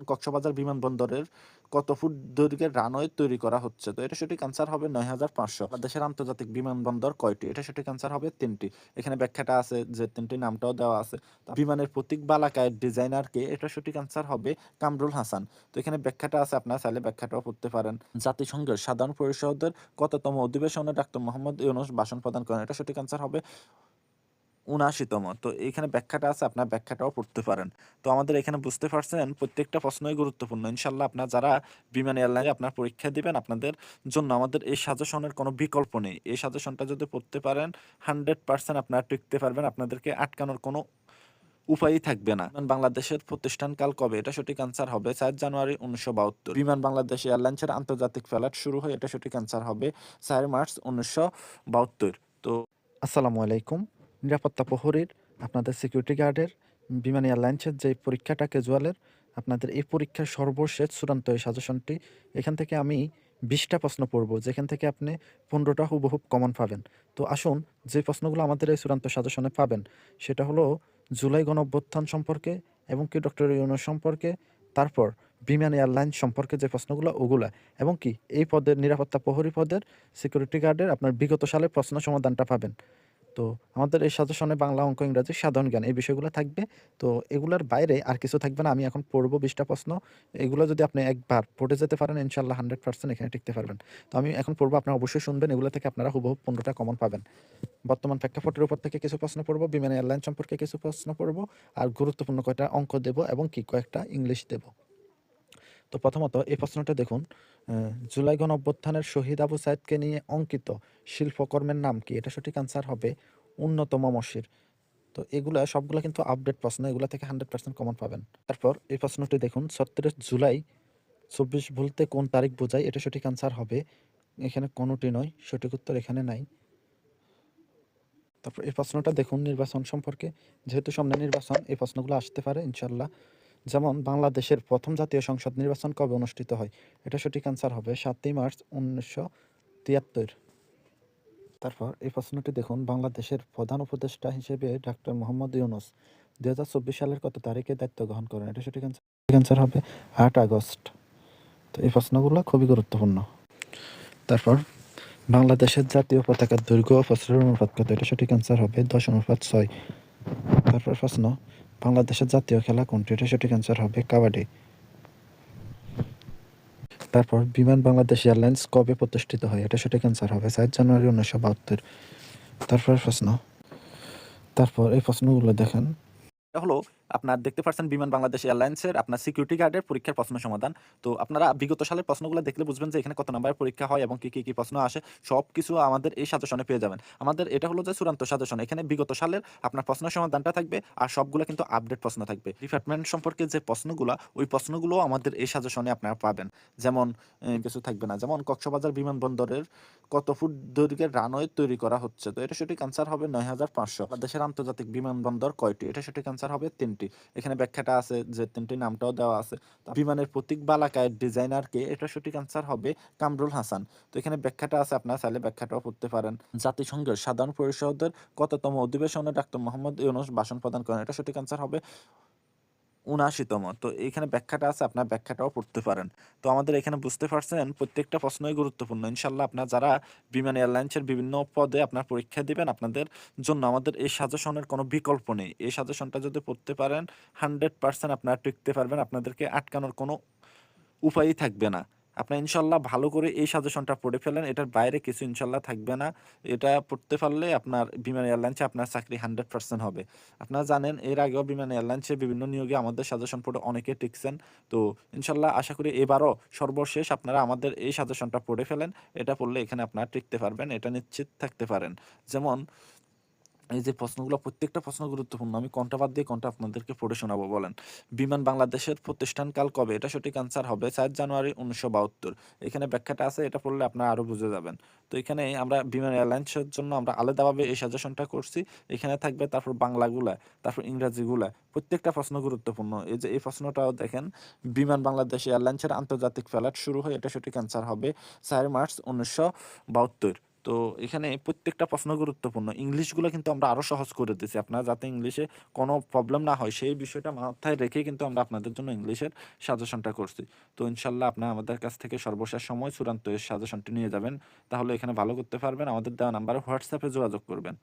কক্সবাজার বিমানবন্দরের কত ফুট দৈর্ঘ্যের রানওয়ে তৈরি করা হচ্ছে? তো এটা সঠিক আনসার হবে নয় হাজার পাঁচশো। দেশের আন্তর্জাতিক বিমানবন্দর কয়টি? এটা সঠিক আনসার হবে তিনটি। এখানে ব্যাখ্যাটা আছে যে তিনটি নামটাও দেওয়া আছে। বিমানের প্রতীক বালাকায়ের ডিজাইনারকে এটা সঠিক আনসার হবে কামরুল হাসান। তো এখানে ব্যাখ্যাটা আছে, আপনারা চাইলে ব্যাখ্যাটাও পড়তে পারেন। জাতিসংঘের সাধারণ পরিষদের কততম অধিবেশনে ডাক্তার মোহাম্মদ ইউনুস ভাষণ প্রদান করেন? এটা সঠিক আনসার হবে উনআশিতম। তো এইখানে ব্যাখ্যাটা আছে, আপনার ব্যাখ্যাটাও পড়তে পারেন। তো আমাদের এখানে বুঝতে পারছেন প্রত্যেকটা প্রশ্নই গুরুত্বপূর্ণ। ইনশাল্লাহ আপনার যারা বিমান এয়ারলাইনে আপনার পরীক্ষা দিবেন, আপনাদের জন্য আমাদের এই সাজেশনের কোনো বিকল্প নেই। এই সাজেশনটা যদি পড়তে পারেন, হান্ড্রেড পার্সেন্ট আপনারা টিকতে পারবেন, আপনাদেরকে আটকানোর কোনো উপায়ই থাকবে না। বিমান বাংলাদেশের প্রতিষ্ঠানকাল কবে? এটা সঠিক আনসার হবে চার জানুয়ারি উনিশশো বাহাত্তর। বিমান বাংলাদেশ এয়ারলাইন্সের আন্তর্জাতিক ফ্লাইট শুরু হয়, এটা সঠিক আনসার হবে চার মার্চ উনিশশো বাহাত্তর। তো আসসালামু আলাইকুম। নিরাপত্তা প্রহরীর, আপনাদের সিকিউরিটি গার্ডের বিমান এয়ারলাইন্সের যে পরীক্ষাটা ক্যাজুয়ালের আপনাদের এই পরীক্ষার সর্বশেষ চূড়ান্ত এই সাজেশনটি এখান থেকে আমি বিশটা প্রশ্ন পড়ব, যেখান থেকে আপনি পনেরোটা হুবহুব কমন পাবেন। তো আসুন, যে প্রশ্নগুলো আমাদের এই চূড়ান্ত সাজেশনে পাবেন, সেটা হলো জুলাই গণ অভ্যুত্থান সম্পর্কে এবং কি ডক্টর ইউনো সম্পর্কে, তারপর বিমান এয়ারলাইন সম্পর্কে যে প্রশ্নগুলো, ওগুলা, এবং কি এই পদের, নিরাপত্তা প্রহরী পদের সিকিউরিটি গার্ডের আপনার বিগত সালের প্রশ্ন সমাধানটা পাবেন। তো আমাদের এই সাজেশনে বাংলা অঙ্ক, ইংরাজি, সাধারণ জ্ঞান এই বিষয়গুলো থাকবে। তো এগুলোর বাইরে আর কিছু থাকবে না, আমি এখন পড়ব বিশটা প্রশ্ন। এগুলো যদি আপনি একবার পড়ে যেতে পারেন ইনশাল্লাহ হান্ড্রেড পার্সেন্ট এখানে টিকতে পারবেন। তো আমি এখন পড়ব, আপনারা অবশ্যই শুনবেন, এগুলো থেকে আপনারা হুবহু পনেরোটা কমন পাবেন। বর্তমান প্রেক্ষাপটের উপর থেকে কিছু প্রশ্ন পড়ব, বিমান এয়ারলাইন সম্পর্কে কিছু প্রশ্ন পড়ব, আর গুরুত্বপূর্ণ কয়টা অঙ্ক দেবো এবং কি কয়েকটা ইংলিশ দেবো। তো প্রথমত এই প্রশ্নটা দেখুন জুলাই গণ অভ্যুত্থানের শহীদ আবু সাইদকে নিয়ে অঙ্কিত শিল্পকর্মের নাম কি? এটা সঠিক আনসার হবে উন্নতম মসির তো এগুলো সবগুলো কিন্তু আপডেট প্রশ্ন, এগুলো থেকে হান্ড্রেড পার্সেন্ট কমন পাবেন। তারপর এই প্রশ্নটি দেখুন, ছত্রিশ জুলাই চব্বিশ বলতে কোন তারিখ বোঝায়? এটা সঠিক আনসার হবে, এখানে কোনোটি নয়, সঠিক উত্তর এখানে নাই। তারপর এই প্রশ্নটা দেখুন নির্বাচন সম্পর্কে। যেহেতু সামনে নির্বাচন, এই প্রশ্নগুলো আসতে পারে ইনশাল্লাহ যেমন বাংলাদেশের প্রথম জাতীয় সংসদ নির্বাচন কবে অনুষ্ঠিত হয়? এটা সঠিক আনসার হবে সাতই মার্চ উনিশশো তিয়াত্তর। তারপর এই প্রশ্নটি দেখুন, বাংলাদেশের প্রধান উপদেষ্টা হিসেবে ডাক্তার মোহাম্মদ ইউনুস দু হাজার চব্বিশ সালের কত তারিখে দায়িত্ব গ্রহণ করেন? এটা সঠিক আনসার হবে আট আগস্ট। তো এই প্রশ্নগুলো খুবই গুরুত্বপূর্ণ। তারপর, বাংলাদেশের জাতীয় পতাকার দৈর্ঘ্য ও প্রসারণ অনুপাত কত? এটা সঠিক আনসার হবে দশ অনুপাত ছয়। তারপর প্রশ্ন, বাংলাদেশের জাতীয় খেলা কোনটি? এটা সঠিক অ্যান্সার হবে কাবাডি। তারপর, বিমান বাংলাদেশ এয়ারলাইন্স কবে প্রতিষ্ঠিত হয়? এটা সঠিক অ্যান্সার হবে সাত জানুয়ারি উনিশশো বাহাত্তর। তারপর প্রশ্ন। তারপর এই প্রশ্নগুলো দেখেন। হলো আপনার দেখতে পাচ্ছেন বিমান বাংলাদেশ এয়ারলাইন্সের আপনার সিকিউরিটি গার্ডের পরীক্ষার প্রশ্ন সমাধান। তো আপনারা বিগত সালের প্রশ্নগুলো দেখলে বুঝবেন যে এখানে কত নাম্বারের পরীক্ষা হয় এবং কি কি কি প্রশ্ন আসে। সব কিছু আমাদের এই সাজেশনে পেয়ে যাবেন। আমাদের এটা হলো যে চূড়ান্ত সাজেশন। এখানে বিগত সালের আপনার প্রশ্ন সমাধানটা থাকবে আর সবগুলো কিন্তু আপডেট প্রশ্ন থাকবে। ডিপার্টমেন্ট সম্পর্কে যে প্রশ্নগুলো, ওই প্রশ্নগুলো আমাদের এই সাজেশনে আপনারা পাবেন। যেমন কিছু থাকবে না। যেমন, কক্সবাজার বিমানবন্দরের কত ফুট দৈর্ঘ্যের রানওয়ে তৈরি করা হচ্ছে? তো এটা সঠিক আনসার হবে নয় হাজার পাঁচশো। দেশের আন্তর্জাতিক বিমানবন্দর কয়টি? এটা সঠিক আনসার হবে তিনটি। এখানে ব্যাখ্যাটা আছে যে তিনটি নামটাও দেওয়া আছে। বিমানের প্রতীক বালাকায়ের ডিজাইনারকে এটা সঠিক আনসার হবে কামরুল হাসান। তো এখানে ব্যাখ্যাটা আছে, আপনারা চাইলে ব্যাখ্যাটাও পড়তে পারেন। জাতিসংঘের সাধারণ পরিষদের কততম অধিবেশনে ডাক্তার মোহাম্মদ ইউনুস ভাষণ প্রদান করেন, এটা সঠিক আনসার হবে উনআশিতম। তো এইখানে ব্যাখ্যাটা আছে, আপনার ব্যাখ্যাটাও পড়তে পারেন। তো আমাদের এখানে বুঝতে পারছেন প্রত্যেকটা প্রশ্নই গুরুত্বপূর্ণ। ইনশাল্লাহ আপনার যারা বিমান এয়ারলাইন্সের বিভিন্ন পদে আপনার পরীক্ষা দেবেন, আপনাদের জন্য আমাদের এই সাজেশনের কোনো বিকল্প নেই। এই সাজেশনটা যদি পড়তে পারেন হান্ড্রেড পার্সেন্ট আপনারা টিকতে পারবেন, আপনাদেরকে আটকানোর কোনো উপায়ই থাকবে না। আপনার ইনশাল্লাহ ভালো করে এই সাজেশনটা পড়ে ফেলেন এটার বাইরে কিছু ইনশাল্লাহ থাকবে না। এটা পড়তে পারলে আপনার বিমান এয়ারলাইন্সে আপনার চাকরি হান্ড্রেড পার্সেন্ট হবে। আপনারা জানেন, এর আগেও বিমান এয়ারলাইন্সে বিভিন্ন নিয়োগে আমাদের সাজেশন পড়ে অনেকে টিকছেন। তো ইনশাল্লাহ আশা করি এবারও সর্বশেষ আপনারা আমাদের এই সাজেশনটা পড়ে ফেলেন। এটা পড়লে এখানে আপনারা টিকতে পারবেন, এটা নিশ্চিত থাকতে পারেন। যেমন এই যে প্রশ্নগুলো, প্রত্যেকটা প্রশ্ন গুরুত্বপূর্ণ। আমি কোনটা বাদ দিয়ে কোনটা আপনাদেরকে পড়ে শোনাবো, বলেন। বিমান বাংলাদেশের প্রতিষ্ঠানকাল কবে? এটা সঠিক আনসার হবে চার জানুয়ারি উনিশশো বাহাত্তর। এখানে ব্যাখ্যাটা আছে, এটা পড়লে আপনারা আরও বুঝে যাবেন। তো এখানে আমরা বিমান এয়ারলাইন্সের জন্য আমরা আলাদাভাবে এই সাজেশনটা করছি। এখানে থাকবে তারপর বাংলাগুলা, তারপর ইংরাজিগুলা। প্রত্যেকটা প্রশ্ন গুরুত্বপূর্ণ। এই যে এই প্রশ্নটাও দেখেন, বিমান বাংলাদেশ এয়ারলাইন্সের আন্তর্জাতিক ফ্লাইট শুরু হয়, এটা সঠিক আনসার হবে চার মার্চ উনিশশো বাহাত্তর। তো এখানে প্রত্যেকটা প্রশ্ন গুরুত্বপূর্ণ। ইংলিশগুলো কিন্তু আমরা আরও সহজ করে দিচ্ছি আপনার যাতে ইংলিশে কোনো প্রবলেম না হয়, সেই বিষয়টা মাথায় রেখে কিন্তু আমরা আপনাদের জন্য ইংলিশের সাজেশনটা করছি। তো ইনশাল্লাহ আপনারা আমাদের কাছ থেকে সর্বশেষ সময় চূড়ান্ত সাজেশনটি নিয়ে যাবেন। তাহলে এখানে ভালো করতে পারবেন। আমাদের দেওয়া নাম্বারে হোয়াটসঅ্যাপে যোগাযোগ করবেন।